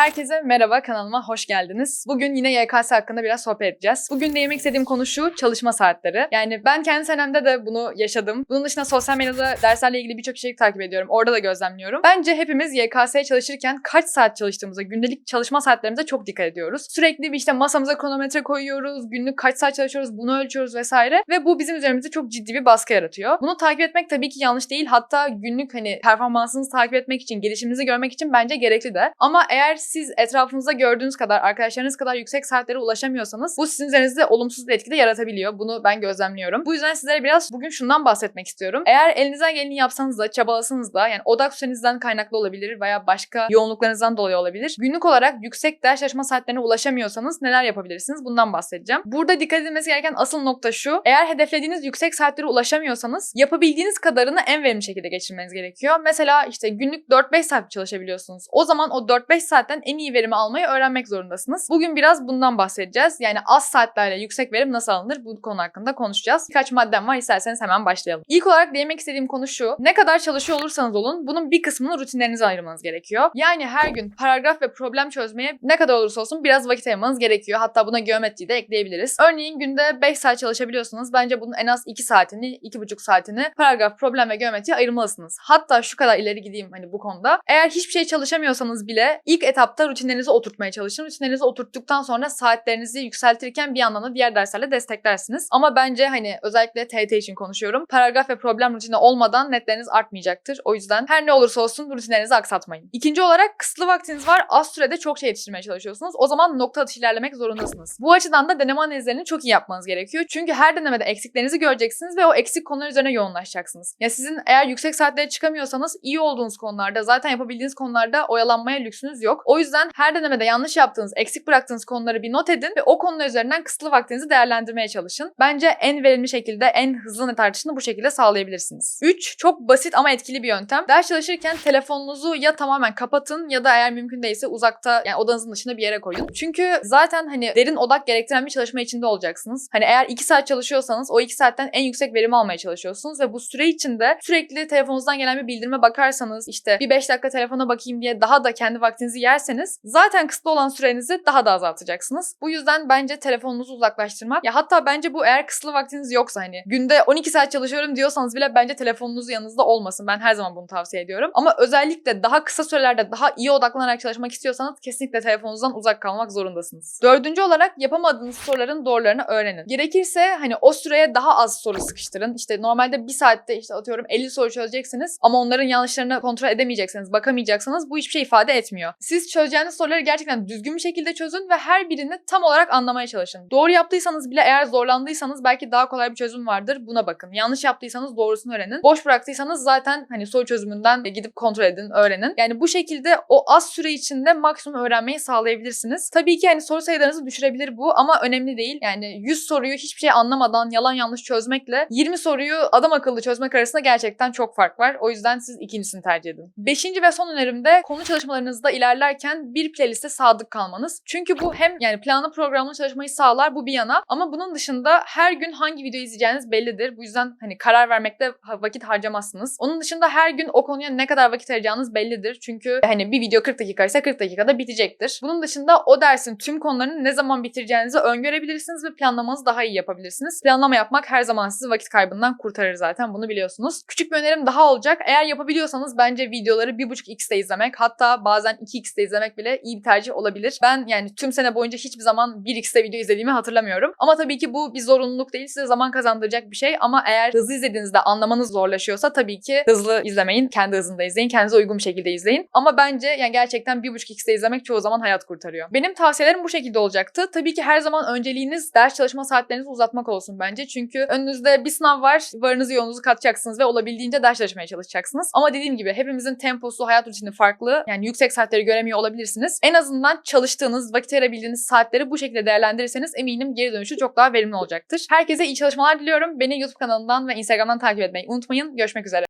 Herkese merhaba kanalıma hoş geldiniz. Bugün yine YKS hakkında biraz sohbet edeceğiz. Bugün değinmek istediğim konu şu çalışma saatleri. Yani ben kendi senemde de bunu yaşadım. Bunun dışında sosyal medyada derslerle ilgili birçok içerik takip ediyorum. Orada da gözlemliyorum. Bence hepimiz YKS'ye çalışırken kaç saat çalıştığımıza, gündelik çalışma saatlerimize çok dikkat ediyoruz. Sürekli işte masamıza kronometre koyuyoruz, günlük kaç saat çalışıyoruz bunu ölçüyoruz vesaire. Ve bu bizim üzerimizde çok ciddi bir baskı yaratıyor. Bunu takip etmek tabii ki yanlış değil. Hatta günlük hani performansınızı takip etmek için, gelişiminizi görmek için bence gerekli de. Ama eğer siz etrafınızda gördüğünüz kadar, arkadaşlarınız kadar yüksek saatlere ulaşamıyorsanız bu sizin üzerinizde olumsuz bir etki de yaratabiliyor. Bunu ben gözlemliyorum. Bu yüzden sizlere biraz bugün şundan bahsetmek istiyorum. Eğer elinizden geleni yapsanız da, çabalasanız da yani odak sürenizden kaynaklı olabilir veya başka yoğunluklarınızdan dolayı olabilir. Günlük olarak yüksek ders çalışma saatlerine ulaşamıyorsanız neler yapabilirsiniz? Bundan bahsedeceğim. Burada dikkat edilmesi gereken asıl nokta şu. Eğer hedeflediğiniz yüksek saatlere ulaşamıyorsanız yapabildiğiniz kadarını en verimli şekilde geçirmeniz gerekiyor. Mesela işte günlük 4-5 saat çalışabiliyorsunuz. O zaman o 4-5 saatten en iyi verimi almayı öğrenmek zorundasınız. Bugün biraz bundan bahsedeceğiz. Yani az saatlerle yüksek verim nasıl alınır bu konu hakkında konuşacağız. Birkaç maddem var isterseniz hemen başlayalım. İlk olarak değinmek istediğim konu şu. Ne kadar çalışıyor olursanız olun bunun bir kısmını rutinlerinize ayırmanız gerekiyor. Yani her gün paragraf ve problem çözmeye ne kadar olursa olsun biraz vakit ayırmanız gerekiyor. Hatta buna geometriyi de ekleyebiliriz. Örneğin günde 5 saat çalışabiliyorsanız bence bunun en az 2 saatini, 2,5 saatini paragraf, problem ve geometriye ayırmalısınız. Hatta şu kadar ileri gideyim hani bu konuda. Eğer hiçbir şey çalışamıyorsanız bile ilk etapta rutinlerinizi oturtmaya çalışın. Rutinlerinizi oturttuktan sonra saatlerinizi yükseltirken bir yandan da diğer derslerle desteklersiniz. Ama bence hani özellikle TYT için konuşuyorum. Paragraf ve problem rutini olmadan netleriniz artmayacaktır. O yüzden her ne olursa olsun rutinlerinizi aksatmayın. İkinci olarak kısıtlı vaktiniz var. Az sürede çok şey yetiştirmeye çalışıyorsunuz. O zaman nokta atış ilerlemek zorundasınız. Bu açıdan da deneme analizlerini çok iyi yapmanız gerekiyor. Çünkü her denemede eksiklerinizi göreceksiniz ve o eksik konular üzerine yoğunlaşacaksınız. Ya sizin eğer yüksek saatlere çıkamıyorsanız iyi olduğunuz konularda, zaten yapabildiğiniz konularda oyalanmaya lüksünüz yok. O yüzden her denemede yanlış yaptığınız, eksik bıraktığınız konuları bir not edin ve o konular üzerinden kısıtlı vaktinizi değerlendirmeye çalışın. Bence en verimli şekilde, en hızlı net artışını bu şekilde sağlayabilirsiniz. 3. Çok basit ama etkili bir yöntem. Ders çalışırken telefonunuzu ya tamamen kapatın ya da eğer mümkün değilse uzakta yani odanızın dışında bir yere koyun. Çünkü zaten hani derin odak gerektiren bir çalışma içinde olacaksınız. Hani eğer 2 saat çalışıyorsanız o 2 saatten en yüksek verimi almaya çalışıyorsunuz ve bu süre içinde sürekli telefonunuzdan gelen bir bildirime bakarsanız işte bir 5 dakika telefona bakayım diye daha da kendi vaktinizi yerseniz zaten kısıtlı olan sürenizi daha da azaltacaksınız. Bu yüzden bence telefonunuzu uzaklaştırmak ya hatta bence bu eğer kısıtlı vaktiniz yoksa hani günde 12 saat çalışıyorum diyorsanız bile bence telefonunuz yanınızda olmasın. Ben her zaman bunu tavsiye ediyorum. Ama özellikle daha kısa sürelerde daha iyi odaklanarak çalışmak istiyorsanız kesinlikle telefonunuzdan uzak kalmak zorundasınız. Dördüncü olarak yapamadığınız soruların doğrularını öğrenin. Gerekirse hani o süreye daha az soru sıkıştırın. İşte normalde bir saatte işte atıyorum 50 soru çözeceksiniz ama onların yanlışlarını kontrol edemeyeceksiniz, bakamayacaksanız bu hiçbir şey ifade etmiyor. Siz çözeceğiniz soruları gerçekten düzgün bir şekilde çözün ve her birini tam olarak anlamaya çalışın. Doğru yaptıysanız bile eğer zorlandıysanız belki daha kolay bir çözüm vardır. Buna bakın. Yanlış yaptıysanız doğrusunu öğrenin. Boş bıraktıysanız zaten hani soru çözümünden gidip kontrol edin, öğrenin. Yani bu şekilde o az süre içinde maksimum öğrenmeyi sağlayabilirsiniz. Tabii ki hani soru sayılarınızı düşürebilir bu ama önemli değil. Yani 100 soruyu hiçbir şey anlamadan yalan yanlış çözmekle 20 soruyu adam akıllı çözmek arasında gerçekten çok fark var. O yüzden siz ikincisini tercih edin. Beşinci ve son önerim de konu çalışmalarınızda ilerlerken bir playliste sadık kalmanız. Çünkü bu hem yani planlı programlı çalışmayı sağlar bu bir yana ama bunun dışında her gün hangi video izleyeceğiniz bellidir. Bu yüzden hani karar vermekte vakit harcamazsınız. Onun dışında her gün o konuya ne kadar vakit ayıracağınız bellidir. Çünkü hani bir video 40 dakika ise 40 dakikada bitecektir. Bunun dışında o dersin tüm konularını ne zaman bitireceğinizi öngörebilirsiniz ve planlamanızı daha iyi yapabilirsiniz. Planlama yapmak her zaman sizi vakit kaybından kurtarır zaten bunu biliyorsunuz. Küçük bir önerim daha olacak. Eğer yapabiliyorsanız bence videoları 1.5x'te izlemek hatta bazen 2x'te izlemek bile iyi bir tercih olabilir. Ben yani tüm sene boyunca hiçbir zaman 1x'te video izlediğimi hatırlamıyorum. Ama tabii ki bu bir zorunluluk değil. Size zaman kazandıracak bir şey ama eğer hızlı izlediğinizde anlamanız zorlaşıyorsa tabii ki hızlı izlemeyin. Kendi hızında izleyin. Kendinize uygun bir şekilde izleyin. Ama bence yani gerçekten 1.5x'te izlemek çoğu zaman hayat kurtarıyor. Benim tavsiyelerim bu şekilde olacaktı. Tabii ki her zaman önceliğiniz ders çalışma saatlerinizi uzatmak olsun bence. Çünkü önünüzde bir sınav var. Varınızı yoğununuzu katacaksınız ve olabildiğince ders çalışmaya çalışacaksınız. Ama dediğim gibi hepimizin temposu, hayat rutini farklı. Yani yüksek saatleri göremiyor olabilirsiniz. En azından çalıştığınız, vakit ayırabildiğiniz saatleri bu şekilde değerlendirirseniz eminim geri dönüşü çok daha verimli olacaktır. Herkese iyi çalışmalar diliyorum. Beni YouTube kanalından ve Instagram'dan takip etmeyi unutmayın. Görüşmek üzere.